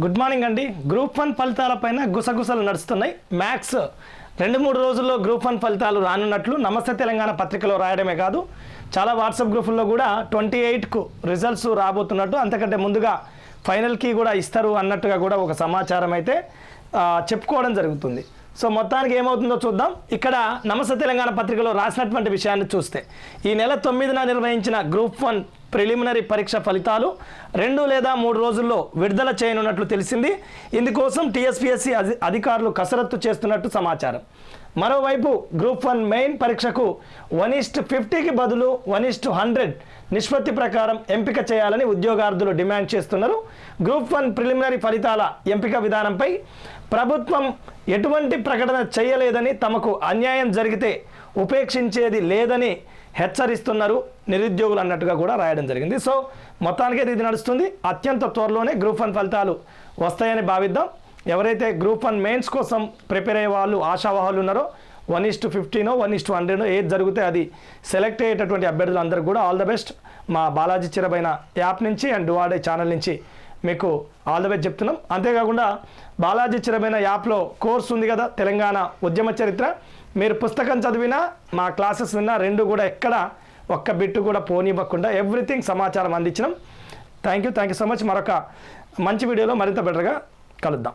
Good morning అండి. Group one ఫలితాలపైన గుసగుసలు నడుస్తున్నాయి. మ్యాథ్స్ రెండు మూడు రోజుల్లో గ్రూప్ వన్ ఫలితాలు రానున్నట్లు నమస్తే తెలంగాణ పత్రికలో రాయడమే కాదు చాలా వాట్సాప్ గ్రూపుల్లో కూడా ట్వంటీ ఎయిట్కు రిజల్ట్స్ రాబోతున్నట్టు అంతకంటే ముందుగా ఫైనల్కి కూడా ఇస్తారు అన్నట్టుగా కూడా ఒక సమాచారం అయితే చెప్పుకోవడం జరుగుతుంది. సో మొత్తానికి ఏమవుతుందో చూద్దాం. ఇక్కడ నమస్తే తెలంగాణ పత్రికలో రాసినటువంటి విషయాన్ని చూస్తే ఈ నెల తొమ్మిదిన నిర్వహించిన గ్రూప్ వన్ ప్రిలిమినరీ పరీక్ష ఫలితాలు రెండు లేదా మూడు రోజుల్లో విడుదల చేయనున్నట్లు తెలిసింది. ఇందుకోసం టీఎస్పీఎస్సీ అధి అధికారులు కసరత్తు చేస్తున్నట్టు సమాచారం. మరోవైపు గ్రూప్ వన్ మెయిన్ పరీక్షకు వన్ ఈస్ట్ ఫిఫ్టీకి బదులు వన్ ఈస్ట్ హండ్రెడ్ నిష్పత్తి ప్రకారం ఎంపిక చేయాలని ఉద్యోగార్థులు డిమాండ్ చేస్తున్నారు. గ్రూప్ వన్ ప్రిలిమినరీ ఫలితాల ఎంపిక విధానంపై ప్రభుత్వం ఎటువంటి ప్రకటన చేయలేదని తమకు అన్యాయం జరిగితే ఉపేక్షించేది లేదని హెచ్చరిస్తున్నారు. నిరుద్యోగులు అన్నట్టుగా కూడా రాయడం జరిగింది. సో మొత్తానికి ఇది నడుస్తుంది. అత్యంత త్వరలోనే గ్రూప్ వన్ ఫలితాలు వస్తాయని భావిద్దాం. ఎవరైతే గ్రూప్ వన్ మెయిన్స్ కోసం ప్రిపేర్ అయ్యే వాళ్ళు ఆశావాహులు ఉన్నారో వన్ ఇస్ టు ఫిఫ్టీనో వన్ ఇస్ టు హండ్రెడ్ ఏది జరిగితే అది సెలెక్ట్ అయ్యేటటువంటి అభ్యర్థులందరికీ కూడా ఆల్ ద బెస్ట్. మా బాలాజీ చిరబైన యాప్ నుంచి అండ్ డువాడే ఛానల్ నుంచి మీకు ఆల్ ద బెస్ట్ చెప్తున్నాం. అంతేకాకుండా బాలాజీ చిరబైన యాప్లో కోర్స్ ఉంది కదా తెలంగాణ ఉద్యమ చరిత్ర. మీరు పుస్తకం చదివినా మా క్లాసెస్ విన్నా రెండు కూడా ఎక్కడ ఒక్క బిట్టు కూడా పోనివ్వకుండా ఎవ్రీథింగ్ సమాచారం అందించడం thank you thank you so much. మరొక మంచి వీడియోలో మరింత బెటర్గా కలుద్దాం.